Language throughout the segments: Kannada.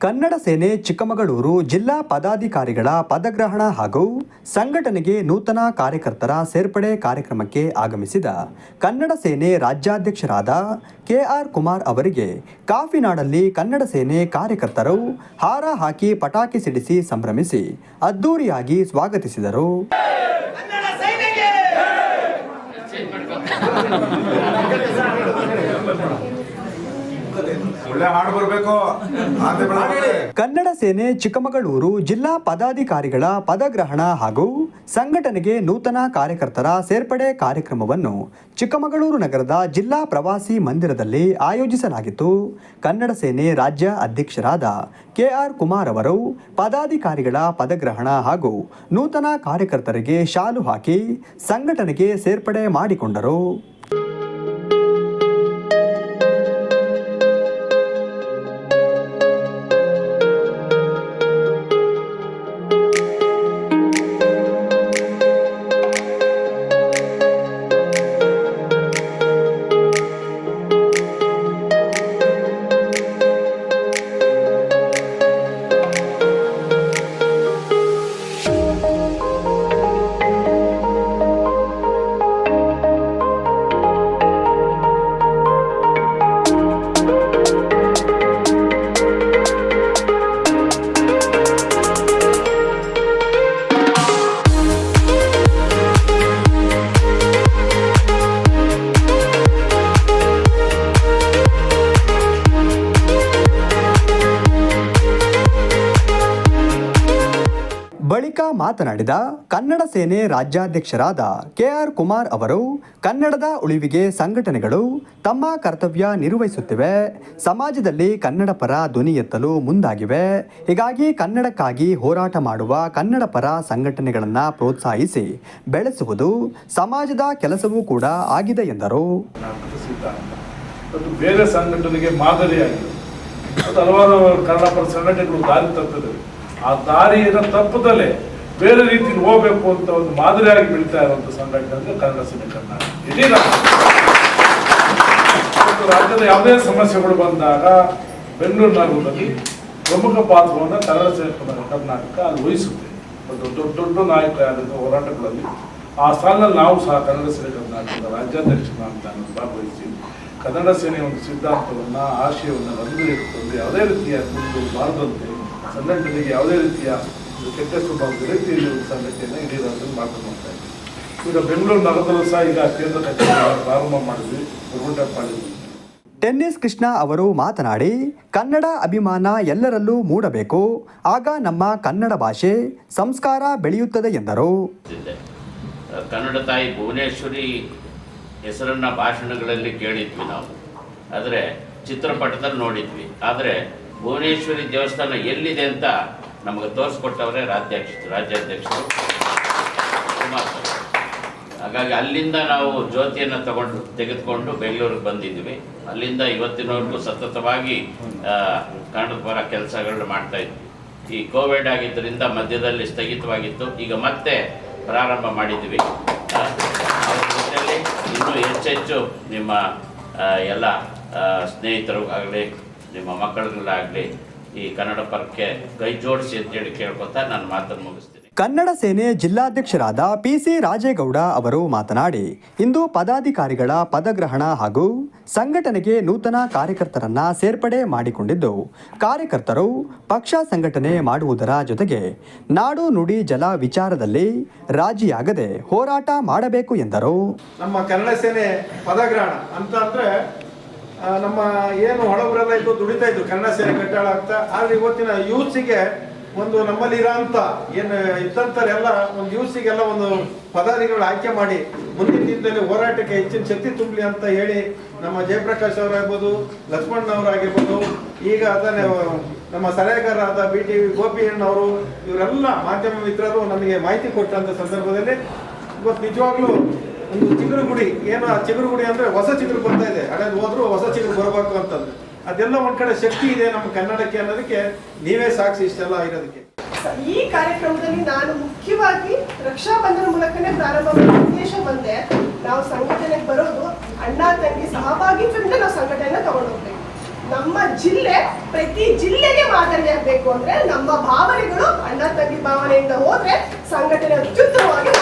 ಕನ್ನಡ ಸೇನೆ ಚಿಕ್ಕಮಗಳೂರು ಜಿಲ್ಲಾ ಪದಾಧಿಕಾರಿಗಳ ಪದಗ್ರಹಣ ಹಾಗೂ ಸಂಘಟನೆಗೆ ನೂತನ ಕಾರ್ಯಕರ್ತರ ಸೇರ್ಪಡೆ ಕಾರ್ಯಕ್ರಮಕ್ಕೆ ಆಗಮಿಸಿದ ಕನ್ನಡ ಸೇನೆ ರಾಜ್ಯಾಧ್ಯಕ್ಷರಾದ ಕೆಆರ್ ಕುಮಾರ್ ಅವರಿಗೆ ಕಾಫಿನಾಡಲ್ಲಿ ಕನ್ನಡ ಸೇನೆ ಕಾರ್ಯಕರ್ತರು ಹಾರ ಹಾಕಿ ಪಟಾಕಿ ಸಿಡಿಸಿ ಸಂಭ್ರಮಿಸಿ ಅದ್ದೂರಿಯಾಗಿ ಸ್ವಾಗತಿಸಿದರು. ಒಳ್ಳೆ ಹಾಡು ಬರ್ಬೇಕು. ಕನ್ನಡ ಸೇನೆ ಚಿಕ್ಕಮಗಳೂರು ಜಿಲ್ಲಾ ಪದಾಧಿಕಾರಿಗಳ ಪದಗ್ರಹಣ ಹಾಗೂ ಸಂಘಟನೆಗೆ ನೂತನ ಕಾರ್ಯಕರ್ತರ ಸೇರ್ಪಡೆ ಕಾರ್ಯಕ್ರಮವನ್ನು ಚಿಕ್ಕಮಗಳೂರು ನಗರದ ಜಿಲ್ಲಾ ಪ್ರವಾಸಿ ಮಂದಿರದಲ್ಲಿ ಆಯೋಜಿಸಲಾಗಿತ್ತು. ಕನ್ನಡ ಸೇನೆ ರಾಜ್ಯ ಅಧ್ಯಕ್ಷರಾದ ಕೆಆರ್ ಕುಮಾರ್ ಅವರು ಪದಾಧಿಕಾರಿಗಳ ಪದಗ್ರಹಣ ಹಾಗೂ ನೂತನ ಕಾರ್ಯಕರ್ತರಿಗೆ ಶಾಲು ಹಾಕಿ ಸಂಘಟನೆಗೆ ಸೇರ್ಪಡೆ ಮಾಡಿಕೊಂಡರು. ಬಳಿಕ ಮಾತನಾಡಿದ ಕನ್ನಡ ಸೇನೆ ರಾಜ್ಯಾಧ್ಯಕ್ಷರಾದ ಕೆಆರ್ ಕುಮಾರ್ ಅವರು, ಕನ್ನಡದ ಉಳಿವಿಗೆ ಸಂಘಟನೆಗಳು ತಮ್ಮ ಕರ್ತವ್ಯ ನಿರ್ವಹಿಸುತ್ತಿವೆ, ಸಮಾಜದಲ್ಲಿ ಕನ್ನಡ ಪರ ಧ್ವನಿ ಎತ್ತಲು ಮುಂದಾಗಿವೆ, ಹೀಗಾಗಿ ಕನ್ನಡಕ್ಕಾಗಿ ಹೋರಾಟ ಮಾಡುವ ಕನ್ನಡ ಪರ ಸಂಘಟನೆಗಳನ್ನು ಪ್ರೋತ್ಸಾಹಿಸಿ ಬೆಳೆಸುವುದು ಸಮಾಜದ ಕೆಲಸವೂ ಕೂಡ ಆಗಿದೆ ಎಂದರು. ಬೇರೆ ಸಂಘಟನೆಗೆ ಮಾದರಿಯಾಗಿದೆ. ಹಲವಾರು ಕನ್ನಡ ಪರ ಸಂಘಟನೆಗಳು ದಾರಿ ತಪ್ಪಿದೆ. ಆ ದಾರಿಯನ್ನು ತಪ್ಪದಲ್ಲೇ ಬೇರೆ ರೀತಿಯಲ್ಲಿ ಹೋಗಬೇಕು ಅಂತ ಒಂದು ಮಾದರಿಯಾಗಿ ಬೆಳೀತಾ ಇರುವಂತ ಸಂಘಟನೆ ಅಂದ್ರೆ ಕನ್ನಡ ಸೇನೆ ಕರ್ನಾಟಕ. ಇದೀಗ ರಾಜ್ಯದ ಯಾವುದೇ ಸಮಸ್ಯೆಗಳು ಬಂದಾಗ ಬೆಂಗಳೂರು ನಗರದಲ್ಲಿ ಪ್ರಮುಖ ಪಾತ್ರವನ್ನು ಕನ್ನಡ ಸೇರ್ಕೊಂಡ ಕರ್ನಾಟಕ ಅದು ವಹಿಸುತ್ತೆ. ದೊಡ್ಡ ದೊಡ್ಡ ನಾಯಕರಾದ ಹೋರಾಟಗಳಲ್ಲಿ ಆ ಸ್ಥಾನದಲ್ಲಿ ನಾವು ಸಹ ಕನ್ನಡ ಸೇನೆ ಕರ್ನಾಟಕದ ರಾಜ್ಯಾಧ್ಯಕ್ಷ ಅಂತ ಭಾಗವಹಿಸಿ ಕನ್ನಡ ಸೇನೆಯ ಒಂದು ಸಿದ್ಧಾಂತವನ್ನು, ಆಶಯವನ್ನು ರಂದು ಇಟ್ಟುಕೊಂಡು ಯಾವುದೇ ರೀತಿಯ ಮುಂದೆ ಬಾರದಂತೆ ಸಂಘಟನೆಗೆ ಯಾವುದೇ ರೀತಿಯ ಕೆಟ್ಟ ಸ್ವಭಾವದ ರೀತಿಯಲ್ಲಿ ಒಂದು ಸಂಗತಿಯನ್ನು ಇಡೀ ರಾಜ್ಯದಲ್ಲಿ ಮಾಡ್ಕೊಂಡು ಹೋಗ್ತಾ ಇದ್ದೀವಿ. ಈಗ ಬೆಂಗಳೂರು ನಗರದಲ್ಲೂ ಸಹ ಈಗ ಕೇಂದ್ರ ಕಚೇರಿ ಪ್ರಾರಂಭ ಮಾಡಿದ್ವಿ ಗುರುಮಠ ಮಾಡಿದ್ವಿ. ಟೆನ್ನಿಸ್ ಕೃಷ್ಣ ಅವರು ಮಾತನಾಡಿ ಕನ್ನಡ ಅಭಿಮಾನ ಎಲ್ಲರಲ್ಲೂ ಮೂಡಬೇಕು ಆಗ ನಮ್ಮ ಕನ್ನಡ ಭಾಷೆ ಸಂಸ್ಕಾರ ಬೆಳೆಯುತ್ತದೆ ಎಂದರು. ಕನ್ನಡ ತಾಯಿ ಭುವನೇಶ್ವರಿ ಹೆಸರನ್ನ ಭಾಷಣಗಳಲ್ಲಿ ಕೇಳಿದ್ವಿ ನಾವು. ಆದರೆ ಚಿತ್ರಪಟದಲ್ಲಿ ನೋಡಿದ್ವಿ. ಆದರೆ ಭುವನೇಶ್ವರಿ ದೇವಸ್ಥಾನ ಎಲ್ಲಿದೆ ಅಂತ ನಮಗೆ ತೋರಿಸ್ಕೊಟ್ಟವರೇ ರಾಜ್ಯಾಧ್ಯಕ್ಷ ರಾಜ್ಯಾಧ್ಯಕ್ಷರು. ಹಾಗಾಗಿ ಅಲ್ಲಿಂದ ನಾವು ಜ್ಯೋತಿಯನ್ನು ತಗೊಂಡು ತೆಗೆದುಕೊಂಡು ಬೆಂಗಳೂರಿಗೆ ಬಂದಿದ್ವಿ ಅಲ್ಲಿಂದ ಇವತ್ತಿನವರೆಗೂ ಸತತವಾಗಿ ಕನ್ನಡದ ಪರ ಕೆಲಸಗಳನ್ನ ಮಾಡ್ತಾ ಇದ್ವಿ. ಈ ಕೋವಿಡ್ ಆಗಿದ್ದರಿಂದ ಮಧ್ಯದಲ್ಲಿ ಸ್ಥಗಿತವಾಗಿತ್ತು. ಈಗ ಮತ್ತೆ ಪ್ರಾರಂಭ ಮಾಡಿದ್ವಿ ಇನ್ನೂ ಹೆಚ್ಚೆಚ್ಚು ನಿಮ್ಮ ಎಲ್ಲ ಸ್ನೇಹಿತರು ಆಗಲಿ ನಿಮ್ಮ ಮಕ್ಕಳುಗಳಾಗಲಿ ಈ ಕನ್ನಡ ಪರಕ್ಕೆ ಕೈ ಜೋಡಿಸಿ ಅಂತೇಳಿ ಕೇಳ್ಕೊತಾ ನಾನು ಮಾತನ್ನು ಮುಗಿಸ್ತೀನಿ. ಕನ್ನಡ ಸೇನೆ ಜಿಲ್ಲಾಧ್ಯಕ್ಷರಾದ ಪಿಸಿ ರಾಜೇಗೌಡ ಅವರು ಮಾತನಾಡಿ ಇಂದು ಪದಾಧಿಕಾರಿಗಳ ಪದಗ್ರಹಣ ಹಾಗೂ ಸಂಘಟನೆಗೆ ನೂತನ ಕಾರ್ಯಕರ್ತರನ್ನ ಸೇರ್ಪಡೆ ಮಾಡಿಕೊಂಡಿದ್ದು ಕಾರ್ಯಕರ್ತರು ಪಕ್ಷ ಸಂಘಟನೆ ಮಾಡುವುದರ ಜೊತೆಗೆ ನಾಡು ನುಡಿ ಜಲ ವಿಚಾರದಲ್ಲಿ ರಾಜಿಯಾಗದೆ ಹೋರಾಟ ಮಾಡಬೇಕು ಎಂದರು. ನಮ್ಮ ಕನ್ನಡ ಸೇನೆ ಪದಗ್ರಹಣ ಅಂತ ನಮ್ಮ ಏನು ಹೊಳಬರೆಲ್ಲ ಇದ್ದು ದುಡಿತಾ ಇದ್ರು, ಕನ್ನಡ ಸೇನೆ ಕಟ್ಟಾಳ ಆಗ್ತಾ ಆದ್ರೆ ಇವತ್ತಿನ ಯೂತ್ಸಿಗೆ ಒಂದು ನಮ್ಮಲ್ಲಿ ಇರೋಂಥ ಏನು ಇದ್ದಂಥವ್ರೆಲ್ಲ ಒಂದು ಯೂತ್ಸಿಗೆಲ್ಲ ಒಂದು ಪದಾಧಿಕಾರಿಗಳು ಆಯ್ಕೆ ಮಾಡಿ ಮುಂದಿನ ದಿನದಲ್ಲಿ ಹೋರಾಟಕ್ಕೆ ಹೆಚ್ಚಿನ ಶಕ್ತಿ ತುಂಬಲಿ ಅಂತ ಹೇಳಿ ನಮ್ಮ ಜಯಪ್ರಕಾಶ್ ಅವರಾಗ್ಬೋದು, ಲಕ್ಷ್ಮಣ್ ಅವರಾಗಿರ್ಬೋದು ಈಗ ಅದನ್ನೇ ನಮ್ಮ ಸಲಹೆಗಾರರಾದ ಬಿ ಟಿ ಗೋಪಿ ಅವರು, ಇವರೆಲ್ಲ ಮಾಧ್ಯಮ ಮಿತ್ರರು ನಮಗೆ ಮಾಹಿತಿ ಕೊಟ್ಟಂತ ಸಂದರ್ಭದಲ್ಲಿ, ಇವತ್ತು ನಿಜವಾಗ್ಲೂ ಒಂದು ಚಿಗುರು ಗುಡಿ, ಏನು ಆ ಚಿಗುರು ಗುಡಿ ಅಂದ್ರೆ ಹೊಸ ಚಿಗುರು ಬರ್ತಾ ಇದೆ. ಹಳೇದು ಹೋದ್ರು ಹೊಸ ಚಿಗುರು ಬರಬೇಕು ಅಂತಂದ್ರೆ. ಅದೆಲ್ಲ ಒಂದ್ ಕಡೆ ಶಕ್ತಿ ಇದೆ ನಮ್ಮ ಕನ್ನಡಕ್ಕೆ ಅನ್ನೋದಕ್ಕೆ ನೀವೇ ಸಾಕ್ಷಿ ಇಷ್ಟೆಲ್ಲ ಇರೋದಕ್ಕೆ. ಈ ಕಾರ್ಯಕ್ರಮದಲ್ಲಿ ನಾನು ಮುಖ್ಯವಾಗಿ ರಕ್ಷಾಬಂಧನ ಮೂಲಕನೇ ಪ್ರಾರಂಭ ಮಾಡೋ ಉದ್ದೇಶ ಬಂದೆ. ನಾವು ಸಂಘಟನೆಗೆ ಬರೋದು ಅಣ್ಣ, ತಂಗಿ ಸಹಭಾಗಿತ್ವದಿಂದ ನಾವು ಸಂಘಟನೆ ತಗೊಂಡು ಹೋಗ್ಬೇಕು ನಮ್ಮ ಜಿಲ್ಲೆ, ಪ್ರತಿ ಜಿಲ್ಲೆಗೆ ಮಾದರಿಯಾಗಬೇಕು ಅಂದ್ರೆ ನಮ್ಮ ಭಾವನೆಗಳು ಅಣ್ಣ, ತಂಗಿ ಭಾವನೆಯಿಂದ ಹೋದ್ರೆ ಸಂಘಟನೆ ಅತ್ಯುತ್ತಮವಾಗಿ.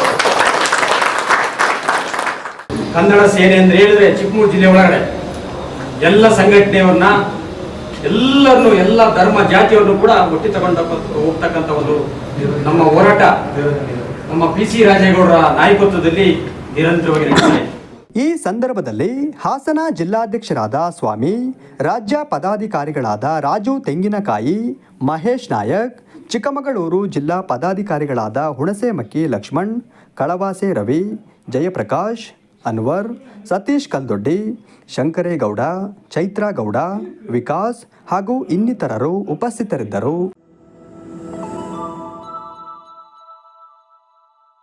ಕನ್ನಡ ಸೇನೆ ಅಂದ್ರೆ ಹೇಳಿದ್ರೆ ಚಿಕ್ಕಮೂರು ಜಿಲ್ಲೆ ಒಳಗಡೆ. ಎಲ್ಲ ಸಂಘಟನೆಯವನ್ನ ಎಲ್ಲರನ್ನು, ಎಲ್ಲ ಧರ್ಮ ಜಾತಿಯನ್ನು ಕೂಡ ಒಟ್ಟಿ ತಗೊಂಡ ಹೋಗ್ತಕ್ಕಂಥ ಒಂದು ನಮ್ಮ ಹೋರಾಟ. ನಮ್ಮ ಪಿ ಸಿ ರಾಜೇಗೌಡರ ನಾಯಕತ್ವದಲ್ಲಿ ನಿರಂತರವಾಗಿ ನಡೀತಿದೆ ಈ ಸಂದರ್ಭದಲ್ಲಿ ಹಾಸನ ಜಿಲ್ಲಾಧ್ಯಕ್ಷರಾದ ಸ್ವಾಮಿ, ರಾಜ್ಯ ಪದಾಧಿಕಾರಿಗಳಾದ ರಾಜು ತೆಂಗಿನಕಾಯಿ, ಮಹೇಶ್ ನಾಯಕ್, ಚಿಕ್ಕಮಗಳೂರು ಜಿಲ್ಲಾ ಪದಾಧಿಕಾರಿಗಳಾದ ಹುಣಸೆಮಕ್ಕಿ ಲಕ್ಷ್ಮಣ್, ಕಳವಾಸೆ ರವಿ, ಜಯಪ್ರಕಾಶ್ ಅನ್ವರ್ ಸತೀಶ್ ಕಲ್ದೊಡ್ಡಿ ಶಂಕರೇಗೌಡ ಚೈತ್ರಾಗೌಡ ವಿಕಾಸ್ ಹಾಗೂ ಇನ್ನಿತರರು ಉಪಸ್ಥಿತರಿದ್ದರು.